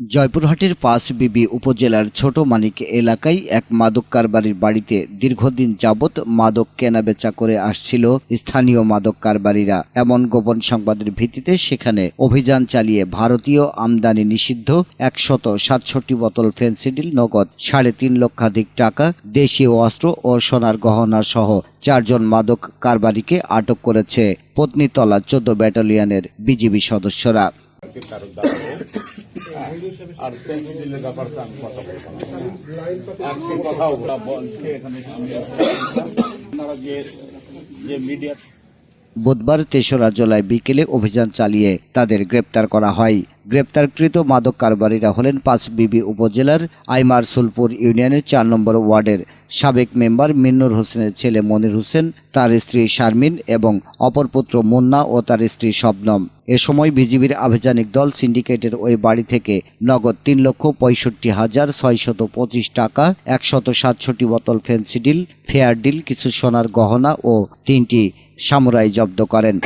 জয়পুরহাটের পাঁচ বিবি উপজেলার ছোট মানিক এলাকায় এক মাদক কারবারির বাড়িতে দীর্ঘদিন যাবৎ মাদক কেনাবেচা করে আসছিল স্থানীয় মাদক কারবারিরা। এমন গোপন সংবাদের ভিত্তিতে সেখানে অভিযান চালিয়ে ভারতীয় আমদানি নিষিদ্ধ একশত সাতষট্টি বোতল ফেন্সিডিল নগদ সাড়ে তিন লক্ষাধিক টাকা, দেশীয় অস্ত্র ও সোনার গহনা সহ চারজন মাদক কারবারিকে আটক করেছে। পত্নীতলা চোদ্দ ব্যাটালিয়নের বিজিবি সদস্যরা। আর পেন্সিলের ব্যাপারটা আমি কথা বলব আজকে বলছে এখানে যে মিডিয়া বুধবার তেসরা জুলাই বিকেলে অভিযান চালিয়ে তাদের গ্রেপ্তার করা হয়। গ্রেপ্তারকৃত মাদক কারবারিরা হলেন পাঁচ বিবি উপজেলার আইমার সুলপুর ইউনিয়নের চার নম্বর ওয়ার্ডের সাবেক মেম্বার মিন্নুর হোসেনের ছেলে মনির হোসেন, তার স্ত্রী শারমিন এবং অপর পুত্র মুন্না ও তার স্ত্রী শবনম। এ সময় বিজিবির আভিযানিক দল সিন্ডিকেটের ওই বাড়ি থেকে নগদ তিন লক্ষ পঁয়ষট্টি হাজার ছয়শত পঁচিশ টাকা, একশত সাতষট্টি বোতল ফেন্সিডিল, ফেয়ার ডিল, কিছু সোনার গহনা ও তিনটি সামুরাই জব্দ করেন।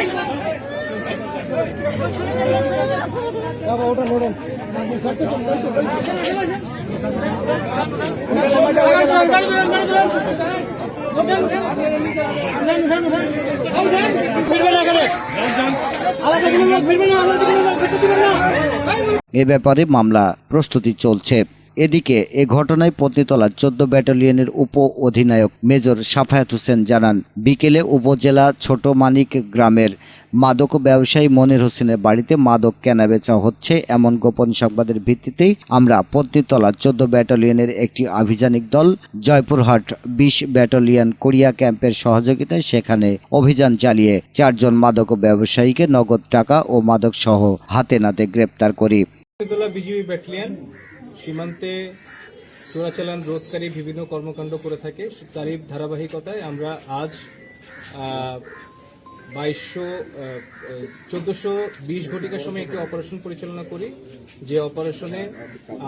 এ ব্যাপারে মামলা প্রস্তুতি চলছে। এদিকে এ ঘটনায় পত্নীতলা চোদ্দ ব্যাটালিয়নের উপ অধিনায়ক মেজর সাফায়াত হোসেন জানান, বিকেলে উপজেলা ছোট মানিক গ্রামের মাদক ব্যবসায়ী মনির হোসেনের বাড়িতে মাদক কেনাবেচা হচ্ছে। এমন গোপন সংবাদের ভিত্তিতেই আমরা পত্নীতলা চোদ্দ ব্যাটালিয়নের একটি আভিযানিক দল জয়পুরহাট বিশ ব্যাটালিয়ন কোরিয়া ক্যাম্পের সহযোগিতায় সেখানে অভিযান চালিয়ে চারজন মাদক ব্যবসায়ীকে নগদ টাকা ও মাদক সহ হাতে নাতে গ্রেপ্তার করি। সীমান্তে চোরাচালান রোধকারী বিভিন্ন কর্মকাণ্ড করে থাকে। তারই ধারাবাহিকতায় আমরা আজ বাইশশো চোদ্দশো বিশ ঘটিকার সময় একটি অপারেশন পরিচালনা করি। যে অপারেশনে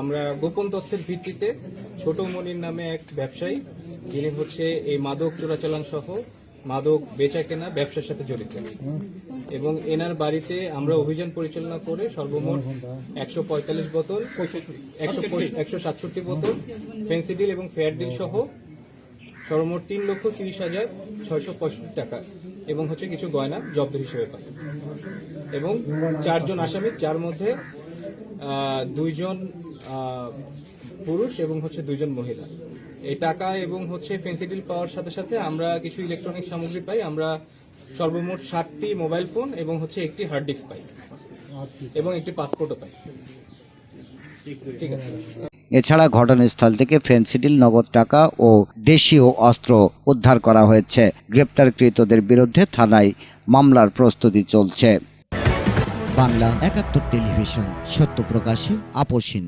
আমরা গোপন তথ্যের ভিত্তিতে ছোট মনির নামে এক ব্যবসায়ী, যিনি হচ্ছে এই মাদক চোরাচালান সহ মাদক বেচা কেনা ব্যবসার সাথে জড়িত। এবং এনার বাড়িতে আমরা অভিযান পরিচালনা করে সর্বমোট একশো পঁয়তাল্লিশ বোতল, একশো সাতষট্টি বোতল ফেন্সিডিল এবং ফেয়ার ডিল সহ সর্বমোট তিন লক্ষ তিরিশ হাজার ছয়শো পঁয়ষট্টি টাকা এবং হচ্ছে কিছু গয়না জব্দ হিসেবে পাই এবং চারজন আসামি, যার মধ্যে দুইজন পুরুষ এবং হচ্ছে দুইজন মহিলা। এই টাকা এবং হচ্ছে ফেন্সিডিল পাওয়ার সাথে সাথে আমরা কিছু ইলেকট্রনিক সামগ্রী পাই। আমরা সর্বমোট ষাটটি মোবাইল ফোন এবং হচ্ছে একটি হার্ড ডিস্ক পাই। এবং একটি পাসপোর্টও পাই। ঠিক আছে। এছাড়া ঘটনাস্থল থেকে ফেন্সিডিল নগদ টাকা ও দেশীয় অস্ত্র উদ্ধার করা হয়েছে। গ্রেপ্তারকৃতদের বিরুদ্ধে থানায় মামলার প্রস্তুতি চলছে। বাংলা একাত্তর টেলিভিশন সত্য প্রকাশে আপোষহীন